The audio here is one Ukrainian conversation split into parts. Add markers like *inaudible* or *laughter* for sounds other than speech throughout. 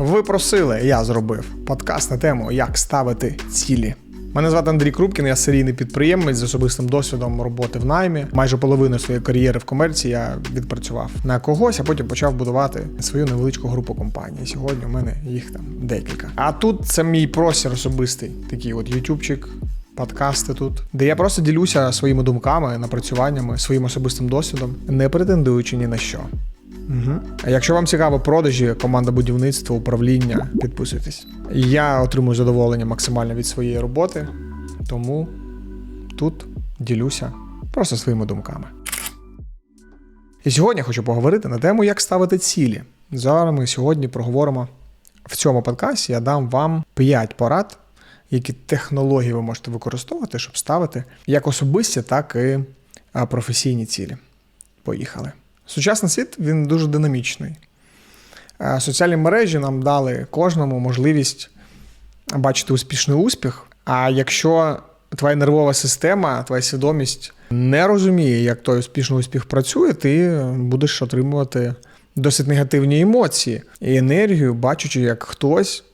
Ви просили, я зробив подкаст на тему, як ставити цілі. Мене звати Андрій Крупкін, я серійний підприємець з особистим досвідом роботи в наймі. Майже половину своєї кар'єри в комерції я відпрацював на когось, а потім почав будувати свою невеличку групу компаній. Сьогодні у мене їх там декілька. А тут це мій простір особистий, такий от ютубчик, подкасти тут, де я просто ділюся своїми думками, напрацюваннями, своїм особистим досвідом, не претендуючи ні на що. Угу. А якщо вам цікаво продажі, команда будівництва, управління, підписуйтесь. Я отримую задоволення максимально від своєї роботи, тому тут ділюся просто своїми думками. І сьогодні я хочу поговорити на тему, як ставити цілі. Зараз ми сьогодні проговоримо в цьому подкасті. Я дам вам 5 порад, які технології ви можете використовувати, щоб ставити як особисті, так і професійні цілі. Поїхали. Сучасний світ він дуже динамічний. Е, Соціальні мережі нам дали кожному можливість бачити успішний успіх. А якщо твоя нервова система, твоя свідомість не розуміє, як той успішний успіх працює, ти будеш отримувати досить негативні емоції і енергію, бачачи, як хтось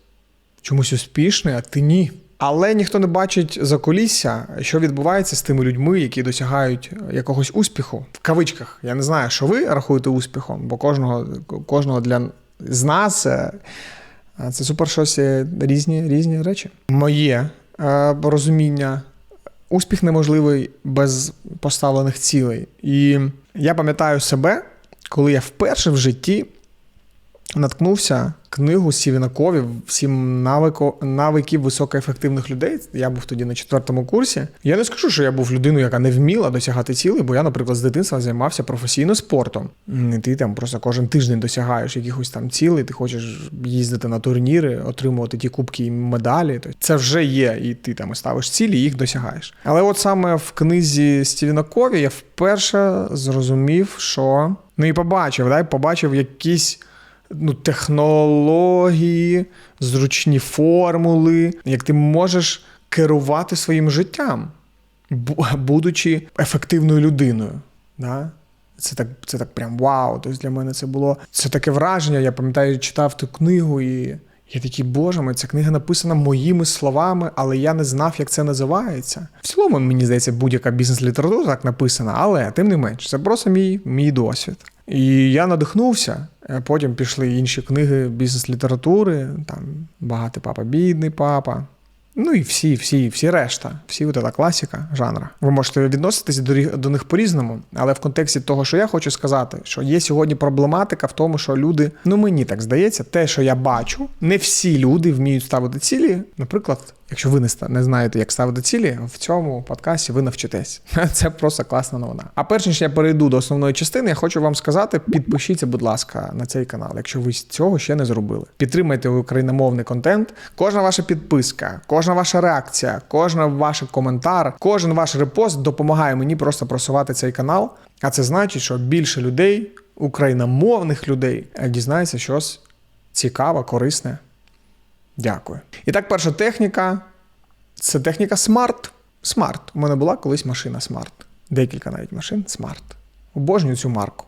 чомусь успішний, а ти ні. Але ніхто не бачить за колісся, що відбувається з тими людьми, які досягають якогось успіху в кавичках. Я не знаю, що ви рахуєте успіхом, бо кожного кожного для з нас е, це супер щось е, різні, різні речі. Моє е, розуміння. Успіх неможливий без поставлених цілей. І я пам'ятаю себе, коли я вперше в житті наткнувся книгу Стівена Кові «Сім навико, навиків високоефективних людей. Я був тоді на четвертому курсі. Я не скажу, що я був людиною, яка не вміла досягати цілей, бо я, наприклад, з дитинства займався професійно спортом. І ти там просто кожен тиждень досягаєш якихось там цілей, ти хочеш їздити на турніри, отримувати ті кубки і медалі. Тобто Це вже є, і ти там ставиш цілі, і їх досягаєш. Але от саме в книзі Стівена Кові я вперше зрозумів, що ну і побачив, да, побачив якісь ну, технології, зручні формули, як ти можеш керувати своїм життям, будучи ефективною людиною. Да? Це так, це так прям вау. Тобто для мене це було це таке враження. Я пам'ятаю, читав ту книгу, і я такий, боже мой, ця книга написана моїми словами, але я не знав, як це називається. В цілому, мені здається, будь-яка бізнес-література так написана, але тим не менш, це просто мій, мій досвід. І я надихнувся. Е, Потім пішли інші книги бізнес-літератури, там багатий папа, бідний папа. Ну і всі, всі, всі решта, всі от ця класика жанра. Ви можете відноситись до, до них по-різному, але в контексті того, що я хочу сказати, що є сьогодні проблематика в тому, що люди, ну мені так здається, те, що я бачу, не всі люди вміють ставити цілі. Наприклад, якщо ви не знаєте, як ставити цілі, в цьому подкасті ви навчитесь. *laughs* Це просто класна новина. А перш ніж я перейду до основної частини, я хочу вам сказати: підпишіться, будь ласка, на цей канал, якщо ви цього ще не зробили. Підтримайте україномовний контент. Кожна ваша підписка, кожна ваша реакція, кожен ваш коментар, кожен ваш репост допомагає мені просто просувати цей канал. А це значить, що більше людей, україномовних людей, дізнається щось цікаве, корисне. Дякую. І так, перша техніка це техніка Smart. Smart. У мене була колись машина Smart. Декілька навіть машин Smart. Обожнюю цю марку.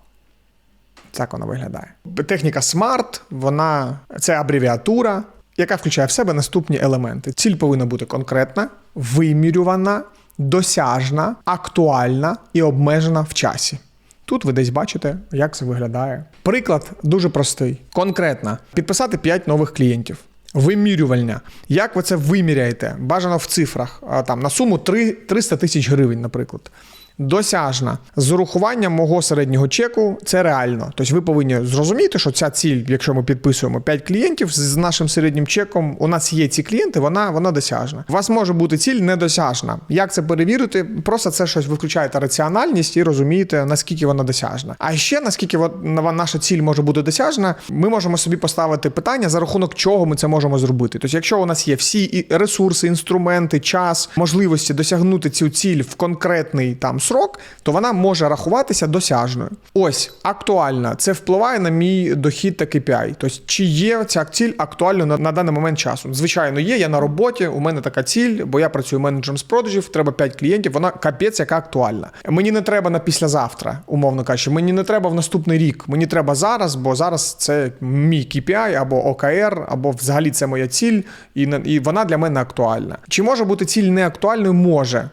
Так вона виглядає. Техніка Smart, вона це абревіатура, яка включає в себе наступні елементи. Ціль повинна бути конкретна, вимірювана, досяжна, актуальна і обмежена в часі. Тут ви десь бачите, як це виглядає. Приклад дуже простий. Конкретно підписати 5 нових клієнтів. Вимірювання. Як ви це виміряєте? Бажано в цифрах. Там на суму 3, 300 тисяч гривень, наприклад. Досяжна. З урахуванням мого середнього чеку це реально. Тобто ви повинні зрозуміти, що ця ціль, якщо ми підписуємо 5 клієнтів з нашим середнім чеком, у нас є ці клієнти, вона, вона досяжна. У вас може бути ціль недосяжна. Як це перевірити? Просто це щось ви включаєте раціональність і розумієте, наскільки вона досяжна. А ще наскільки от на- наша ціль може бути досяжна, ми можемо собі поставити питання, за рахунок чого ми це можемо зробити. Тобто, якщо у нас є всі ресурси, інструменти, час, можливості досягнути цю ціль в конкретний там срок, то вона може рахуватися досяжною. Ось актуальна. Це впливає на мій дохід та KPI. Тобто, чи є ця ціль актуальною на, на даний момент часу? Звичайно, є. Я на роботі, у мене така ціль, бо я працюю менеджером з продажів, треба 5 клієнтів. Вона капець, яка актуальна. Мені не треба на післязавтра, умовно кажучи. Мені не треба в наступний рік. Мені треба зараз, бо зараз це мій KPI або ОКР, або взагалі це моя ціль, і, і вона для мене актуальна. Чи може бути ціль неактуальною? Може.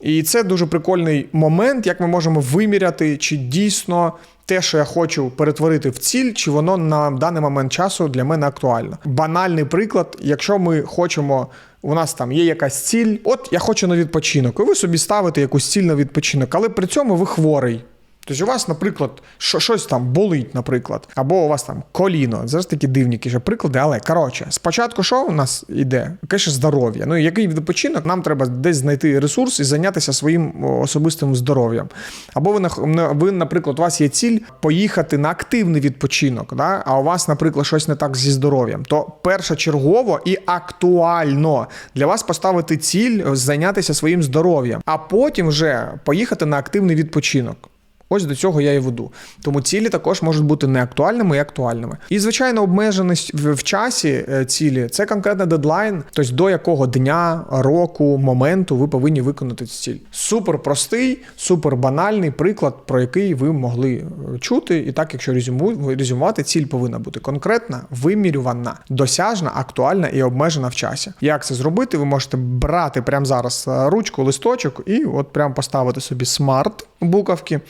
І це дуже прикольний момент, як ми можемо виміряти, чи дійсно те, що я хочу перетворити в ціль, чи воно на даний момент часу для мене актуально. Банальний приклад, якщо ми хочемо. У нас там є якась ціль, от я хочу на відпочинок, і ви собі ставите якусь ціль на відпочинок, але при цьому ви хворий. Тобто у вас, наприклад, щось там болить, наприклад, або у вас там коліно. Зараз такі дивні же приклади, але коротше, спочатку що у нас іде? Яке здоров'я. Ну, який відпочинок, нам треба десь знайти ресурс і зайнятися своїм особистим здоров'ям. Або ви, ви, наприклад, у вас є ціль поїхати на активний відпочинок, да? а у вас, наприклад, щось не так зі здоров'ям. То першочергово і актуально для вас поставити ціль зайнятися своїм здоров'ям, а потім вже поїхати на активний відпочинок. Ось до цього я і веду. Тому цілі також можуть бути неактуальними і актуальними. І, звичайно, обмеженість в, часі е, цілі це конкретний дедлайн, тобто до якого дня, року, моменту ви повинні виконати цю ціль. Супер простий, супер банальний приклад, про який ви могли е, чути. І так, якщо резюму- резюмувати, ціль повинна бути конкретна, вимірювана, досяжна, актуальна і обмежена в часі. Як це зробити? Ви можете брати прямо зараз е, ручку, листочок і от прямо поставити собі смарт буковки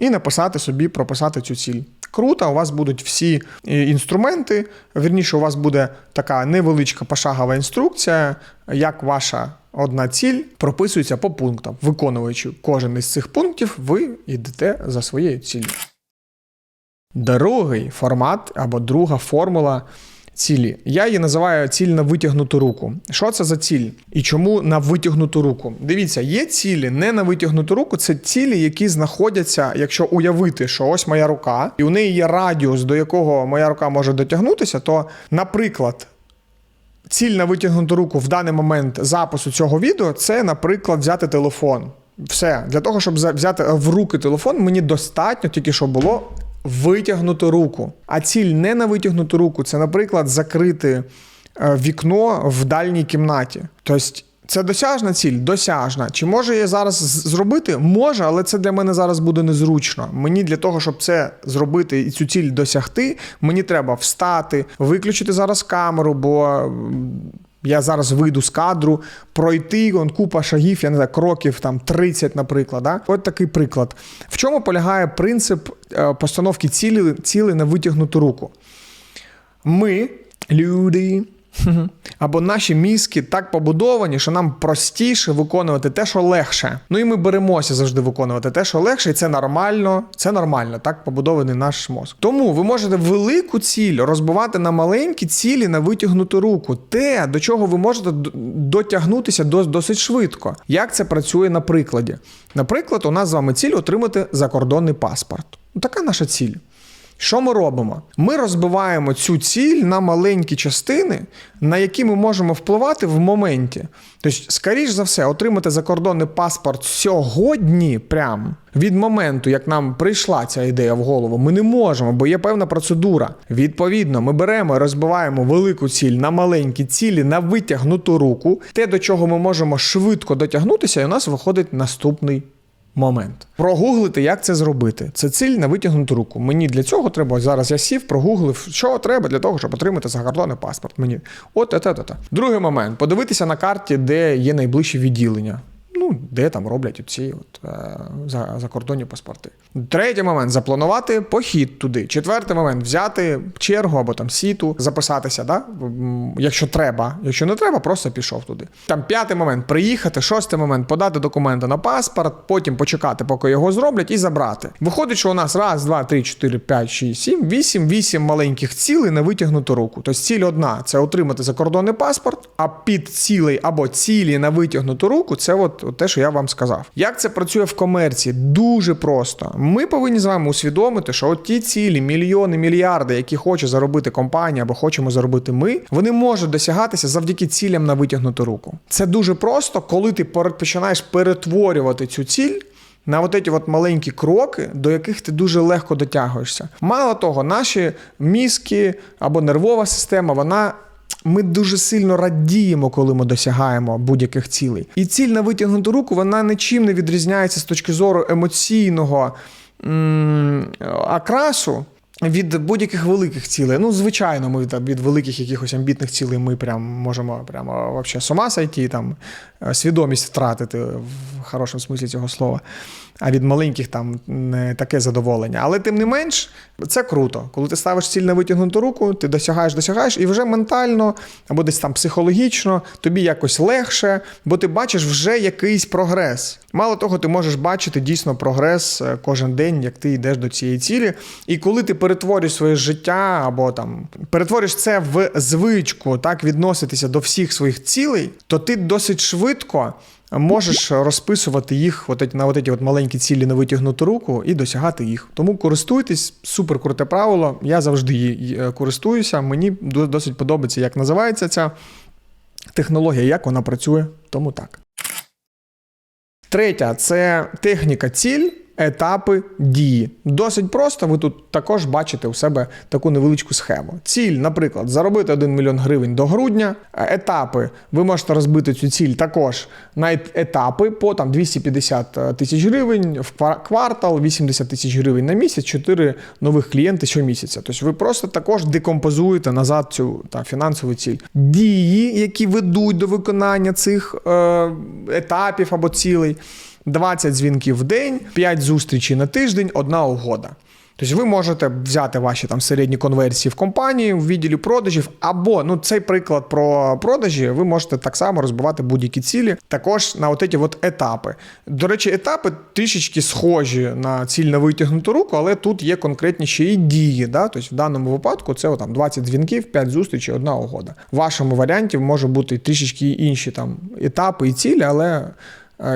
і написати собі, прописати цю ціль. Круто, у вас будуть всі е, інструменти. Вірніше, у вас буде така невеличка пошагова інструкція, як ваша одна ціль прописується по пунктам. Виконуючи кожен із цих пунктів, ви йдете за своєю ціллю. Другий формат або друга формула цілі. Я її називаю ціль на витягнуту руку. Що це за ціль? І чому на витягнуту руку? Дивіться, є цілі не на витягнуту руку, це цілі, які знаходяться, якщо уявити, що ось моя рука, і у неї є радіус, до якого моя рука може дотягнутися, то, наприклад, ціль на витягнуту руку в даний момент запису цього відео це, наприклад, взяти телефон. Все, для того, щоб взяти в руки телефон, мені достатньо тільки, щоб було витягнути руку. А ціль не на витягнуту руку, це, наприклад, закрити е, вікно в дальній кімнаті. Тобто. Це досяжна ціль? Досяжна. Чи може я зараз зробити? Може, але це для мене зараз буде незручно. Мені для того, щоб це зробити і цю ціль досягти, мені треба встати, виключити зараз камеру, бо я зараз вийду з кадру, пройти он, купа шагів, я не знаю, кроків там 30, наприклад. Да? От такий приклад. В чому полягає принцип е, постановки цілі, цілі на витягнуту руку? Ми, люди, або наші мізки так побудовані, що нам простіше виконувати те, що легше. Ну і ми беремося завжди виконувати те, що легше, і це нормально. Це нормально, так побудований наш мозк. Тому ви можете велику ціль розбивати на маленькі цілі на витягнуту руку. Те, до чого ви можете дотягнутися дос- досить швидко. Як це працює на прикладі? Наприклад, у нас з вами ціль отримати закордонний паспорт. Така наша ціль. Що ми робимо? Ми розбиваємо цю ціль на маленькі частини, на які ми можемо впливати в моменті. Тобто, скоріш за все, отримати закордонний паспорт сьогодні, прям від моменту, як нам прийшла ця ідея в голову, ми не можемо, бо є певна процедура. Відповідно, ми беремо і розбиваємо велику ціль на маленькі цілі, на витягнуту руку, те, до чого ми можемо швидко дотягнутися, і у нас виходить наступний момент. Прогуглити, як це зробити. Це ціль на витягнуту руку. Мені для цього треба. Зараз я сів, прогуглив, що треба для того, щоб отримати закордонний паспорт. Мені от ета та Другий момент подивитися на карті, де є найближчі відділення. Ну, де там роблять ці от, е, за, закордонні паспорти. Третій момент запланувати похід туди. Четвертий момент взяти чергу або там сіту, записатися, да? Якщо треба. Якщо не треба, просто пішов туди. Там п'ятий момент приїхати, шостий момент подати документи на паспорт, потім почекати, поки його зроблять, і забрати. Виходить, що у нас раз, два, три, чотири, п'ять, шість, сім, вісім, вісім маленьких цілей на витягнуту руку. Тобто ціль одна це отримати закордонний паспорт, а під цілей або цілі на витягнуту руку це от те, що я вам сказав. Як це працює в комерції? Дуже просто. Ми повинні з вами усвідомити, що от ті цілі, мільйони, мільярди, які хоче заробити компанія або хочемо заробити ми, вони можуть досягатися завдяки цілям на витягнуту руку. Це дуже просто, коли ти починаєш перетворювати цю ціль на от ці от маленькі кроки, до яких ти дуже легко дотягуєшся. Мало того, наші мізки або нервова система, вона. Ми дуже сильно радіємо, коли ми досягаємо будь-яких цілей. І ціль на витягнуту руку вона нічим не відрізняється з точки зору емоційного м- окрасу від будь-яких великих цілей. Ну, звичайно, ми від, від великих якихось амбітних цілей ми прям можемо прямо вообще з ума там е, свідомість втратити в хорошому смислі цього слова. А від маленьких там не таке задоволення. Але тим не менш, це круто. Коли ти ставиш ціль на витягнуту руку, ти досягаєш, досягаєш, і вже ментально або десь там психологічно тобі якось легше, бо ти бачиш вже якийсь прогрес. Мало того, ти можеш бачити дійсно прогрес е, кожен день, як ти йдеш до цієї цілі. І коли ти перетворюєш своє життя або там перетворюєш це в звичку, так відноситися до всіх своїх цілей, то ти досить швидко. Можеш розписувати їх от на от от маленькі цілі на витягнуту руку і досягати їх. Тому користуйтесь, супер круте правило. Я завжди її е, користуюся. Мені досить подобається, як називається ця технологія, як вона працює. Тому так. Третя це техніка ціль, етапи дії. Досить просто. Ви тут також бачите у себе таку невеличку схему. Ціль, наприклад, заробити 1 мільйон гривень до грудня. Е, Етапи ви можете розбити цю ціль також на етапи по там 250 тисяч гривень в квартал, 80 тисяч гривень на місяць, 4 нових клієнти щомісяця. Тобто ви просто також декомпозуєте назад цю та, фінансову ціль. Дії, які ведуть до виконання цих е, етапів або цілей. 20 дзвінків в день, 5 зустрічей на тиждень, одна угода. Тобто ви можете взяти ваші там середні конверсії в компанії в відділі продажів, або ну цей приклад про продажі, ви можете так само розбивати будь-які цілі, також на от от етапи. До речі, етапи трішечки схожі на ціль на витягнуту руку, але тут є конкретні ще і дії. Да? Тобто в даному випадку це там 20 дзвінків, 5 зустрічей, одна угода. В вашому варіанті може бути трішечки інші там етапи і цілі, але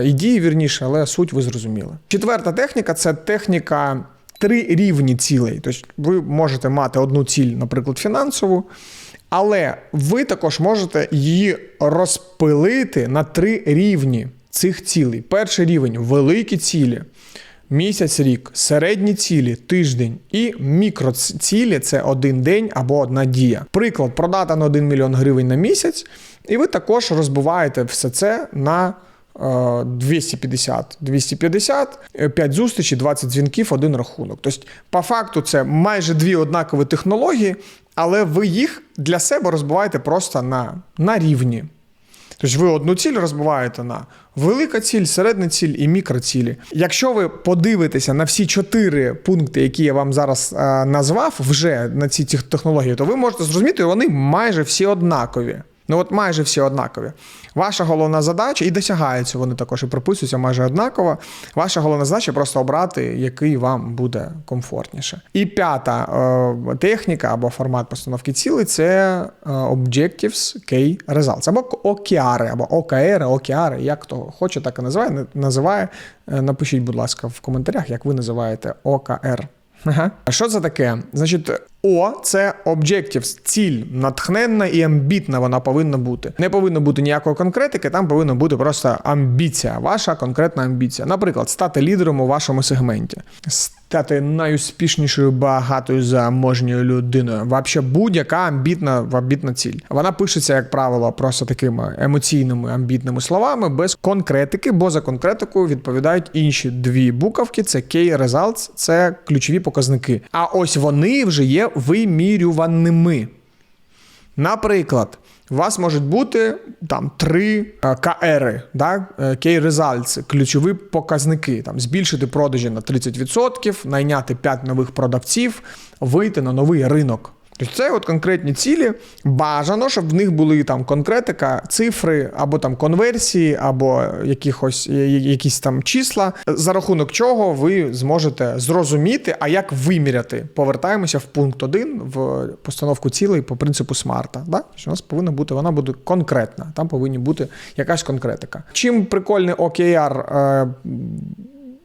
і дії вірніше, але суть ви зрозуміли. Четверта техніка це техніка три рівні цілей. Тобто ви можете мати одну ціль, наприклад, фінансову, але ви також можете її розпилити на три рівні цих цілей. Перший рівень великі цілі. Місяць, рік, середні цілі, тиждень і мікроцілі це один день або одна дія. Приклад, продати на 1 мільйон гривень на місяць, і ви також розбиваєте все це на е, 250, 250, 5 зустрічей, 20 дзвінків, один рахунок. Тобто, по факту, це майже дві однакові технології, але ви їх для себе розбиваєте просто на, на рівні. Тобто ви одну ціль розбиваєте на велика ціль, середня ціль і мікроцілі. Якщо ви подивитеся на всі чотири пункти, які я вам зараз е, назвав, вже на ці технології, то ви можете зрозуміти, вони майже всі однакові. Ну от майже всі однакові. Ваша головна задача, і досягаються вони також і прописуються майже однаково. Ваша головна задача просто обрати, який вам буде комфортніше. І п'ята е, техніка або формат постановки цілей це е, Objectives Key Results, або OKR, або OKR, OKR, як хто хоче, так і називає. Називає. Е, Напишіть, будь ласка, в коментарях, як ви називаєте OKR. Ага. Що це таке? Значить, О, це objectives, ціль, натхненна і амбітна вона повинна бути. Не повинно бути ніякої конкретики, там повинна бути просто амбіція, ваша конкретна амбіція. Наприклад, стати лідером у вашому сегменті, стати найуспішнішою багатою заможньою людиною. Вообще будь-яка амбітна, амбітна ціль. Вона пишеться, як правило, просто такими емоційними амбітними словами, без конкретики, бо за конкретику відповідають інші дві буковки: це key results, це ключові показники. А ось вони вже є вимірюваними. Наприклад, у вас можуть бути там три КР, КРи, да? е, Key Results, ключові показники. Там, збільшити продажі на 30%, найняти 5 нових продавців, вийти на новий ринок. Тобто це от конкретні цілі. Бажано, щоб в них були там конкретика, цифри, або там конверсії, або якихось, якісь там числа, за рахунок чого ви зможете зрозуміти, а як виміряти. Повертаємося в пункт 1 в постановку цілей по принципу смарта. Да? Що у нас повинна бути, вона буде конкретна. Там повинні бути якась конкретика. Чим прикольний OKR е,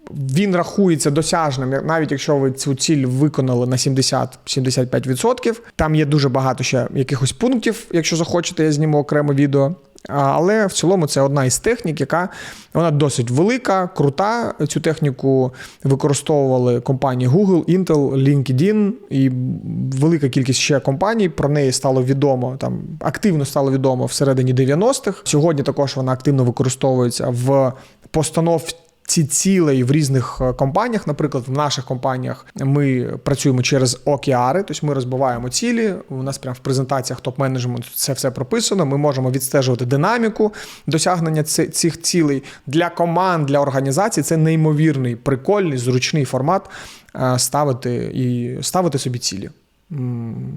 він рахується досяжним, навіть якщо ви цю ціль виконали на 70-75%. Там є дуже багато ще якихось пунктів. Якщо захочете, я зніму окремо відео Але в цілому це одна із технік, яка вона досить велика, крута. Цю техніку використовували компанії Google, Intel, LinkedIn і велика кількість ще компаній. Про неї стало відомо там активно стало відомо всередині 90-х. Сьогодні також вона активно використовується в постановці ці цілей в різних е, компаніях. Наприклад, в наших компаніях ми працюємо через океари, тобто ми розбиваємо цілі. У нас прямо в презентаціях топ-менеджменту це все прописано. Ми можемо відстежувати динаміку досягнення цих цілей для команд, для організацій. Це неймовірний, прикольний, зручний формат е, ставити і ставити собі цілі.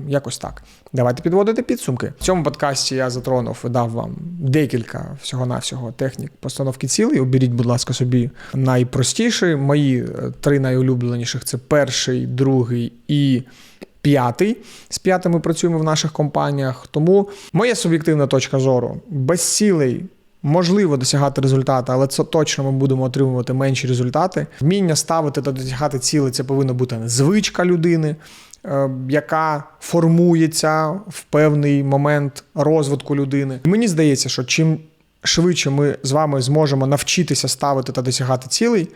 Якось так. Давайте підводити підсумки. В цьому подкасті я затронув і дав вам декілька всього-навсього технік постановки цілей. Оберіть, будь ласка, собі найпростіші. Мої е, три найулюбленіших це перший, другий і п'ятий. З п'ятим ми працюємо в наших компаніях. Тому моя суб'єктивна точка зору без цілей. Можливо досягати результату, але це точно ми будемо отримувати менші результати. Вміння ставити та досягати цілей це повинна бути звичка людини. Е, яка формується в певний момент розвитку людини. Мені здається, що чим швидше ми з вами зможемо навчитися ставити та досягати цілей,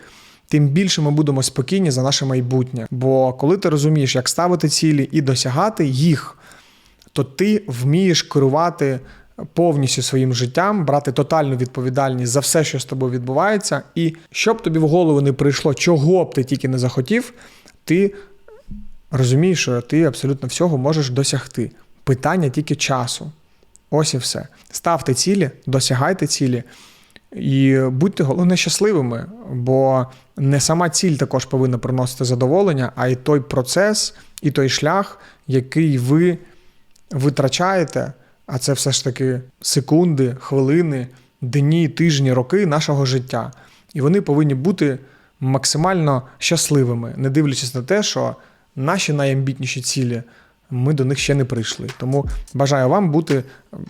тим більше ми будемо спокійні за наше майбутнє. Бо коли ти розумієш, як ставити цілі і досягати їх, то ти вмієш керувати. Повністю своїм життям брати тотальну відповідальність за все, що з тобою відбувається, і щоб тобі в голову не прийшло, чого б ти тільки не захотів, ти розумієш, що ти абсолютно всього можеш досягти. Питання тільки часу. Ось і все. Ставте цілі, досягайте цілі. І будьте головне щасливими, бо не сама ціль також повинна приносити задоволення, а й той процес, і той шлях, який ви витрачаєте, а це все ж таки секунди, хвилини, дні, тижні, роки нашого життя. І вони повинні бути максимально щасливими, не дивлячись на те, що наші найамбітніші цілі. Ми до них ще не прийшли. Тому бажаю вам бути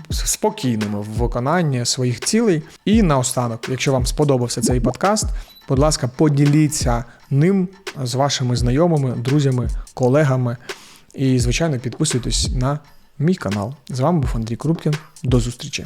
спокійними в виконанні своїх цілей. І наостанок, якщо вам сподобався цей подкаст, будь ласка, поділіться ним з вашими знайомими, друзями, колегами. І, звичайно, підписуйтесь на мій канал. З вами був Андрій Крупкін. До зустрічі.